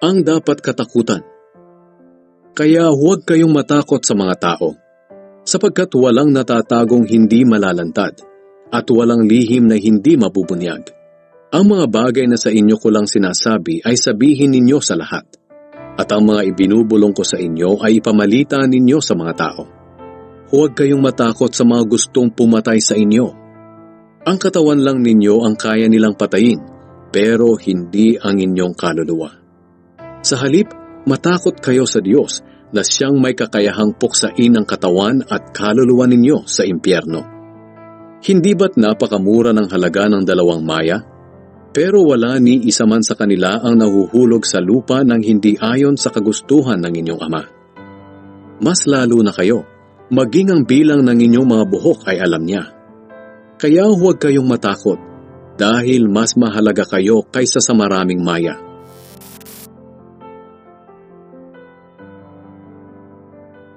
ang dapat katakutan. Kaya huwag kayong matakot sa mga tao, sapagkat walang natatagong hindi malalantad at walang lihim na hindi mabubunyag. Ang mga bagay na sa inyo ko lang sinasabi ay sabihin ninyo sa lahat, at ang mga ibinubulong ko sa inyo ay ipamalita ninyo sa mga tao. Huwag kayong matakot sa mga gustong pumatay sa inyo. Ang katawan lang ninyo ang kaya nilang patayin, pero hindi ang inyong kaluluwa. Sa halip, matakot kayo sa Diyos na siyang may kakayahang puksain ang katawan at kaluluwa ninyo sa impyerno. Hindi ba't napakamura ng halaga ng dalawang maya? Pero wala ni isa man sa kanila ang nahuhulog sa lupa ng hindi ayon sa kagustuhan ng inyong ama. Mas lalo na kayo, maging ang bilang ng inyong mga buhok ay alam niya. Kaya huwag kayong matakot dahil mas mahalaga kayo kaysa sa maraming maya.